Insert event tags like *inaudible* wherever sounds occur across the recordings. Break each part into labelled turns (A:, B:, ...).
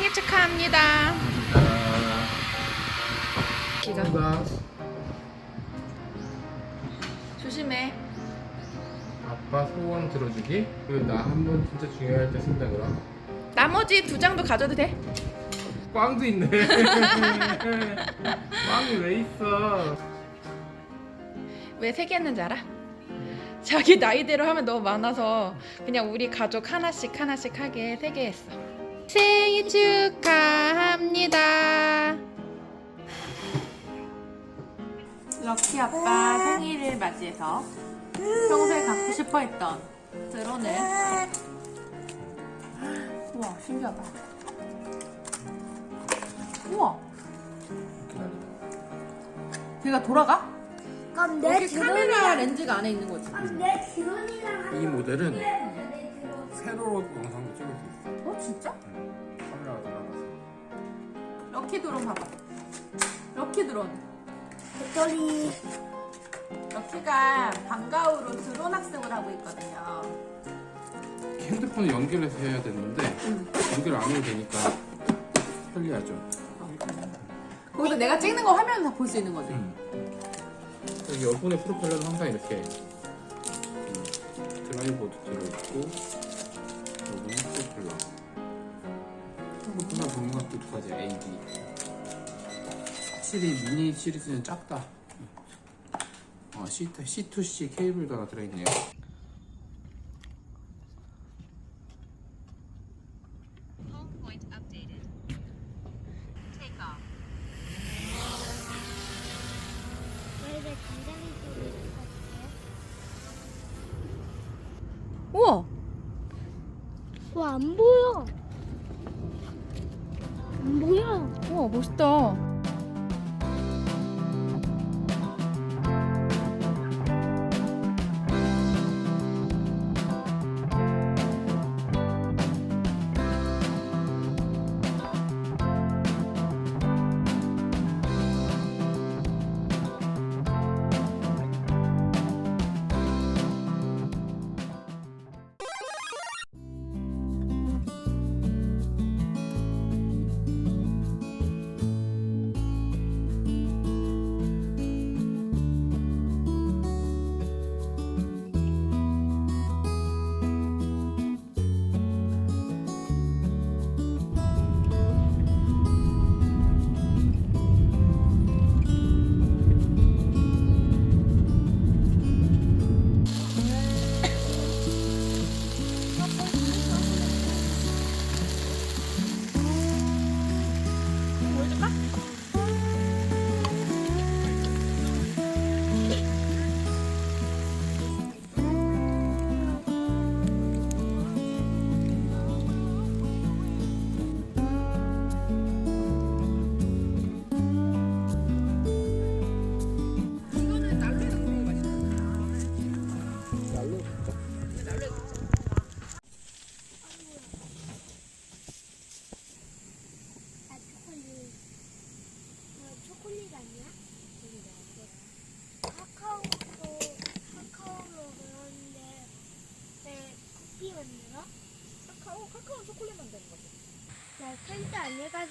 A: 생일 축하합니다. 기가
B: 나
A: 조심해.
B: 아빠 소원 들어주기 그리고 나 한 번 진짜 중요할 때 쓴다 그럼
A: 나머지 두 장도 가져도 돼.
B: 꽝도 있네 *laughs* 꽝이 왜 있어
A: 왜 세개 했는지 알아? 자기 나이대로 하면 너무 많아서 그냥 우리 가족 하나씩 하나씩 하게 세 개 했어. 생일 축하합니다. 럭키 아빠 생일을 맞이해서 평소에 갖고 싶어 했던 드론을 우와 신기하다. 우와 걔가 돌아가?
C: 그럼 내
A: 여기 카메라
C: 드론이랑
A: 렌즈가 안에 있는 거지.
C: 그럼 내 드론이랑
B: 이 모델은 세로로 영상도 찍을 수 있어
A: 어 진짜?
B: 카메라가 돌아가서
A: 럭키 드론 봐봐. 럭키 드론.
C: 배터리
A: 럭키가 방과후로 드론 학습을 하고 있거든요.
B: 핸드폰을 연결해서 해야 되는데 연결 안 해도 되니까 편리하죠
A: 거기서 내가 찍는 거 화면 다 볼 수 있는 거지.
B: 여기 여분의 프로펠러는 항상 이렇게 음, 드라이버도 들어있고 프로펠러 생각보다 보는 것도 두 가지 A, B 확실히 미니 시리즈는 작다 어, C, C2C 케이블도 하나 들어있네요
D: Home point updated. Take off.
C: 저희가 굉장히 소리
A: 우와.
C: 와 안 보여 안 보여
A: 우와 멋있다.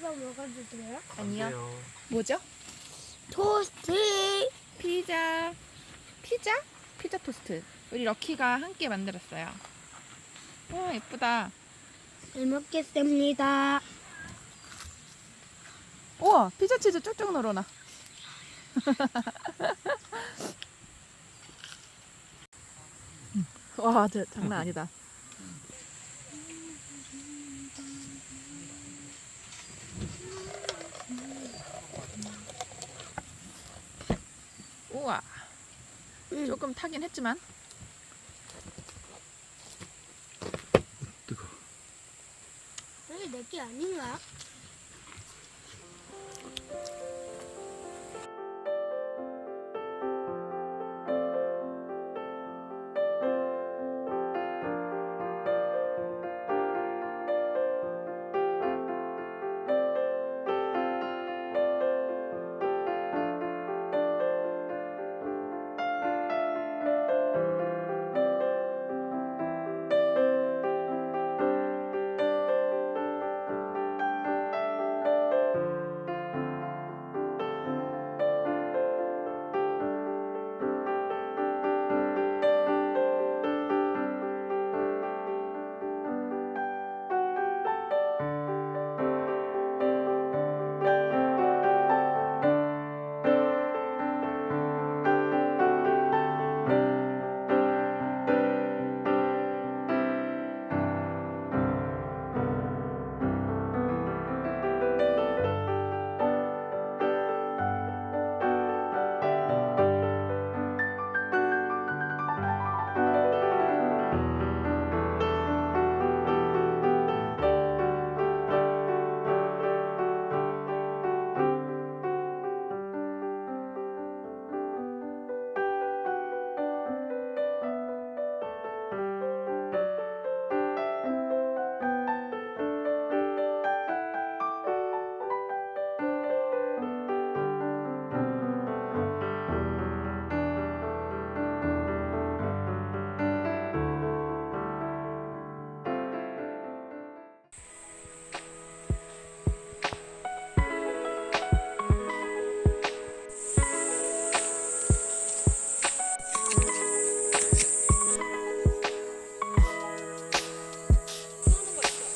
C: 안에 가서 먹어도 돼요?
A: 아니요. 뭐죠?
C: 토스트
A: 피자. 피자? 피자 토스트. 우리 럭키가 함께 만들었어요. 와 예쁘다.
C: 잘 먹겠습니다
A: 우와 피자 치즈 쭉쭉 늘어나. *laughs* 와, 저 장난 아니다. 우와,
C: 응.
A: 조금 타긴 했지만
B: 뜨거
C: 이게 내게 아닌가?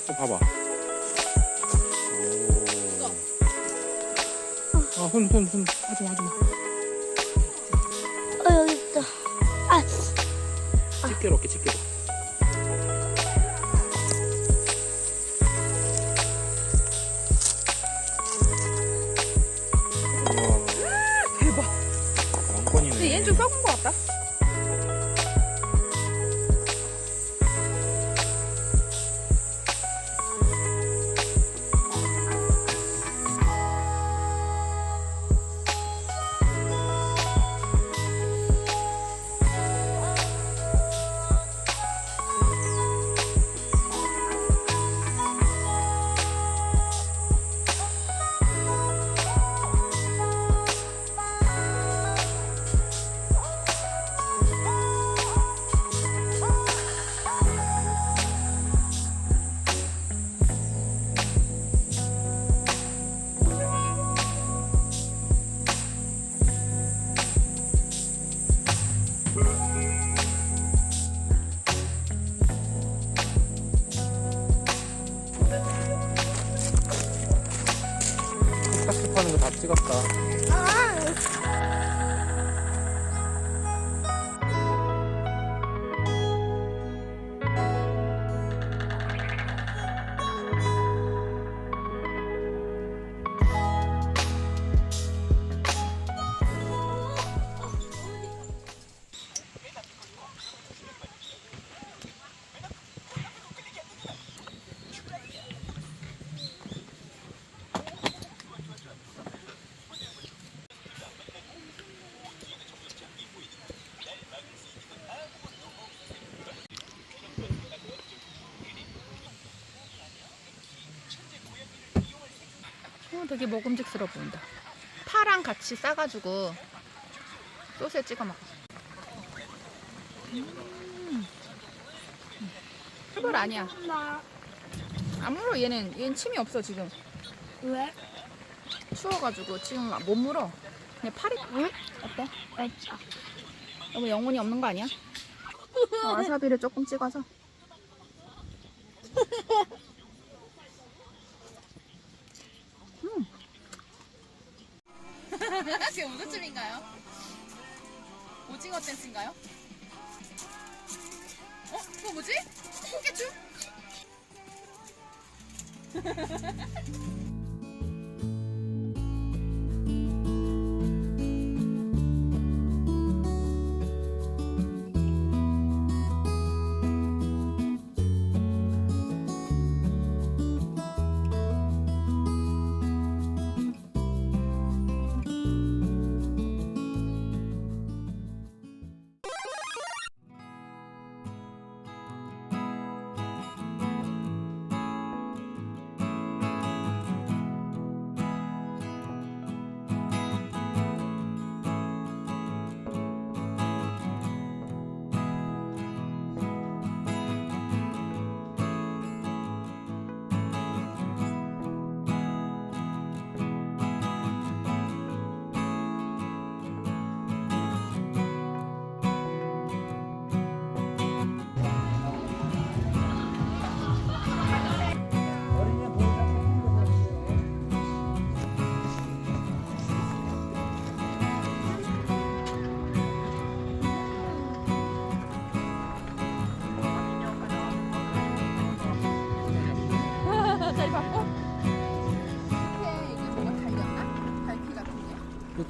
B: 어, 봐봐. 오. 아, 손, 손, 손. 하지 마, 하지 마.
C: 어 여기 있다. 아
B: 집게로 할게, 집게로. 우와,
A: 대박.
B: 왕건이네.
A: 근데 얘는 좀 썩은 것 같다.
B: 하는 거 다 찍었다.
C: 아.
A: 어, 되게 먹음직스러워 보인다. 파랑 같이 싸가지고 소스에 찍어 먹어. 음. 해볼 아니야. 물어 얘는 얘는 침이 없어 지금.
C: 왜?
A: 추워가지고 지금 못 물어. 그냥 팔이
C: 응?
A: 어때?
C: 맞아.
A: 너무 영혼이 없는 거 아니야? *laughs* 어, 와사비를 조금 찍어서. *laughs* 그게 무슨 춤인가요? 오징어 댄스인가요? 어? 그거 뭐지? 포개춤? *laughs*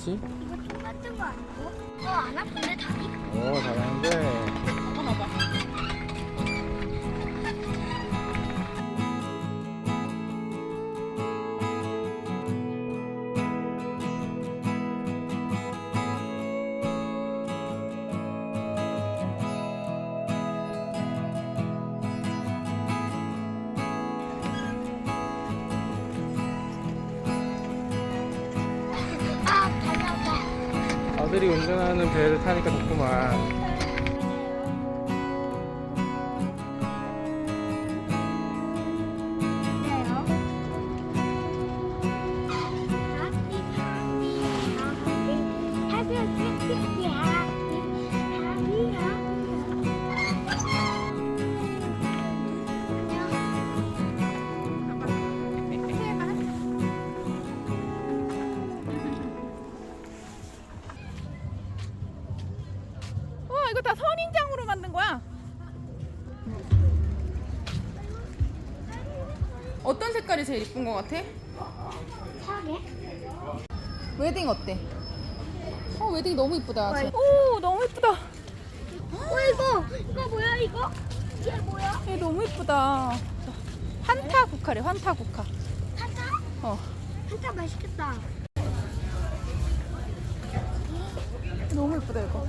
B: 그치?
C: 이거 똑같은 거 아니고? 어 안 아픈데 다리?
B: 오, 잘하는데. 아들이 운전하는 배를 타니까 좋구만.
C: 이거 다 선인장으로 만든 거야.
A: 어떤 색깔이 제일 이쁜 것 같아?
C: 사게?
A: 웨딩 어때? 어 웨딩 너무 이쁘다. 어, 오 너무 이쁘다.
C: 어 이거 이거 뭐야 이거? 이게 뭐야?
A: 얘 너무 이쁘다. 환타 국화래 환타 국화.
C: 환타?
A: 어.
C: 환타 맛있겠다.
A: 너무 예쁘다 이거.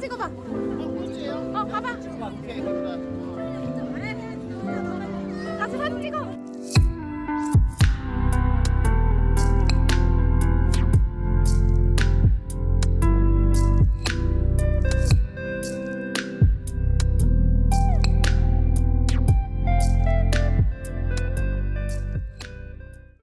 A: 사진 찍어봐. 어 가봐. 같이 사진 찍어.